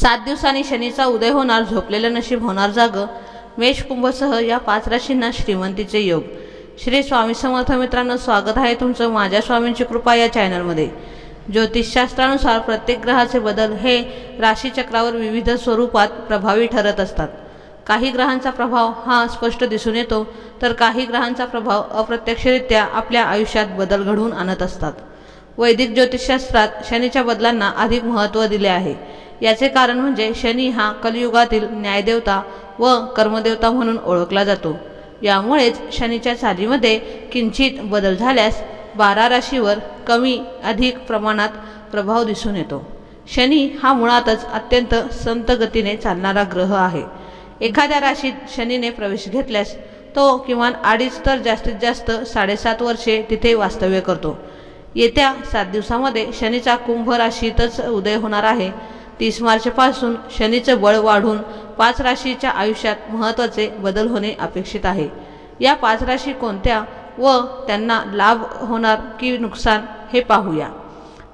सात दिवसांनी शनीचा उदय होणार झोपलेलं नशीब होणार जाग. मेष कुंभसह या पाच राशींना श्रीमंतीचे योग. श्री स्वामी समर्थ मित्रांनो स्वागत आहे तुमचं माझ्या स्वामींची कृपा या चॅनलमध्ये. ज्योतिषशास्त्रानुसार प्रत्येक ग्रहाचे बदल हे राशीचक्रावर विविध स्वरूपात प्रभावी ठरत असतात. काही ग्रहांचा प्रभाव हा स्पष्ट दिसून येतो तर काही ग्रहांचा प्रभाव अप्रत्यक्षरित्या आपल्या आयुष्यात बदल घडवून आणत असतात. वैदिक ज्योतिषशास्त्रात शनीच्या बदलांना अधिक महत्त्व दिले आहे. याचे कारण म्हणजे शनी हा कलियुगातील न्यायदेवता व कर्मदेवता म्हणून ओळखला जातो. यामुळेच शनीच्या चालीमध्ये किंचित बदल झाल्यास बारा राशीवर कमी अधिक प्रमाणात प्रभाव दिसून येतो. शनी हा मुळातच अत्यंत संत गतीने चालणारा ग्रह आहे. एखाद्या राशीत शनीने प्रवेश घेतल्यास तो किमान अडीच तर जास्तीत जास्त साडेसात वर्षे तिथे वास्तव्य करतो. येत्या सात दिवसामध्ये शनीचा कुंभ राशीतच उदय होणार आहे. तीस मार्चपासून शनीचं बळ वाढून पाच राशीच्या आयुष्यात महत्त्वाचे बदल होणे अपेक्षित आहे. या पाच राशी कोणत्या व त्यांना लाभ होणार की नुकसान हे पाहूया.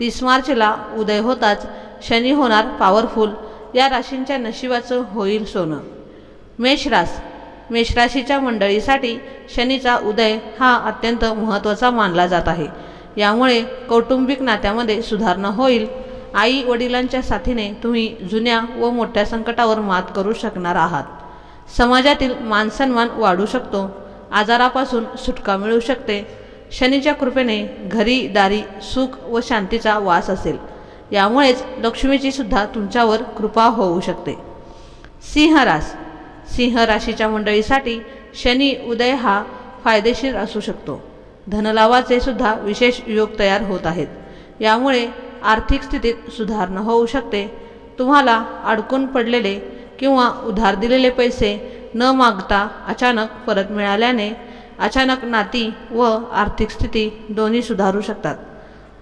तीस मार्चला उदय होताच शनी होणार पॉवरफुल या राशींच्या नशिबाचं होईल सोनं. मेषरास मेषराशीच्या मंडळीसाठी शनीचा उदय हा अत्यंत महत्त्वाचा मानला जात आहे. यामुळे कौटुंबिक नात्यामध्ये सुधारणा होईल आई वडिलांच्या साथीने तुम्ही जुन्या व मोठ्या संकटावर मात करू शकणार आहात. समाजातील मानसन्मान वाढू शकतो. आजारापासून सुटका मिळू शकते. शनीच्या कृपेने घरी दारी सुख व शांतीचा वास असेल. यामुळेच लक्ष्मीची सुद्धा तुमच्यावर कृपा होऊ शकते. सिंहरास सिंह राशीच्या मंडळीसाठी शनी उदय हा फायदेशीर असू शकतो. धनलाभाचे सुद्धा विशेष योग तयार होत आहेत. यामुळे आर्थिक स्थितीत सुधारणा होऊ शकते. तुम्हाला अडकून पडलेले किंवा उधार दिलेले पैसे न मागता अचानक परत मिळाल्याने अचानक नाती व आर्थिक स्थिती दोन्ही सुधारू शकतात.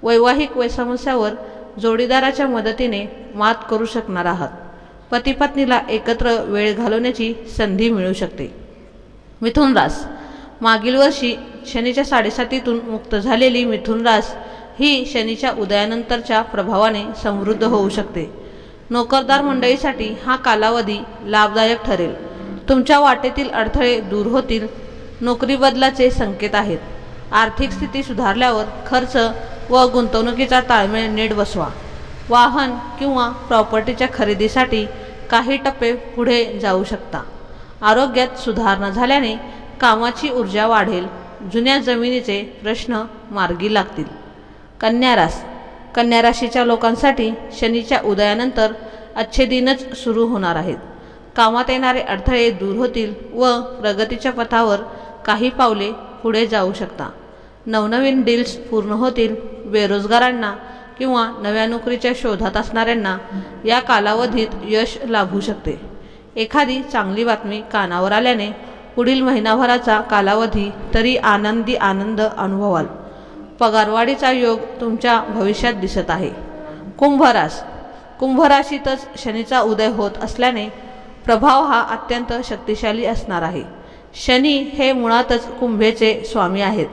वैवाहिक वै समस्यावर जोडीदाराच्या मदतीने मात करू शकणार आहात. पतीपत्नीला एकत्र वेळ घालवण्याची संधी मिळू शकते. मिथुन रास. मागील वर्षी शनीच्या साडेसातीतून मुक्त झालेली मिथुन रास ही शनीच्या उदयानंतरच्या प्रभावाने समृद्ध होऊ शकते. नोकरदार मंडळीसाठी हा कालावधी लाभदायक ठरेल. तुमच्या वाटेतील अडथळे दूर होतील. नोकरी बदलाचे संकेत आहेत. आर्थिक स्थिती सुधारल्यावर खर्च व गुंतवणुकीचा ताळमेळ नीट बसवा. वाहन किंवा प्रॉपर्टीच्या खरेदीसाठी काही टप्पे पुढे जाऊ शकता. आरोग्यात सुधारणा झाल्याने कामाची ऊर्जा वाढेल. जुन्या जमिनीचे प्रश्न मार्गी लागतील. कन्या रास. कन्या राशीच्या लोकांसाठी शनीच्या उदयानंतर अच्छे दिनच सुरू होणार आहेत. कामात येणारे अडथळे दूर होतील व प्रगतीच्या पथावर काही पावले पुढे जाऊ शकता. नवनवीन डील्स पूर्ण होतील. बेरोजगारांना किंवा नव्या नोकरीच्या शोधात असणाऱ्यांना या कालावधीत यश लाभू शकते. एखादी चांगली बातमी कानावर आल्याने पुढील महिनाभराचा कालावधी तरी आनंदी आनंद अनुभवाल. पगारवाढीचा योग तुमच्या भविष्यात दिसत आहे. कुंभरास. कुंभराशीतच शनीचा उदय होत असल्याने प्रभाव हा अत्यंत शक्तिशाली असणार आहे. शनी हे मुळातच कुंभेचे स्वामी आहेत.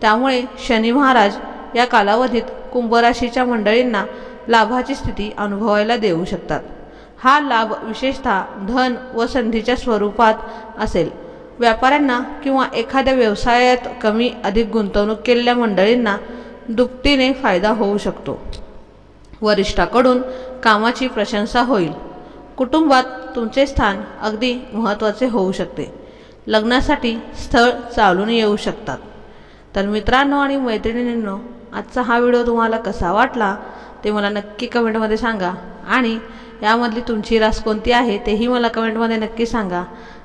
त्यामुळे शनी महाराज या कालावधीत कुंभराशीच्या मंडळींना लाभाची स्थिती अनुभवायला देऊ शकतात. हा लाभ विशेषतः धन व संधीच्या स्वरूपात असेल. व्यापाऱ्यांना किंवा एखाद्या व्यवसायात कमी अधिक गुंतवणूक केलेल्या मंडळींना दुपटीने फायदा होऊ शकतो. वरिष्ठाकडून कामाची प्रशंसा होईल. कुटुंबात तुमचे स्थान अगदी महत्त्वाचे होऊ शकते. लग्नासाठी स्थळ चालून येऊ शकतात. तर मित्रांनो आणि मैत्रिणींनो आजचा हा व्हिडिओ तुम्हाला कसा वाटला ते मला नक्की कमेंटमध्ये सांगा. आणि यामधली तुमची रास कोणती आहे तेही मला कमेंटमध्ये नक्की सांगा.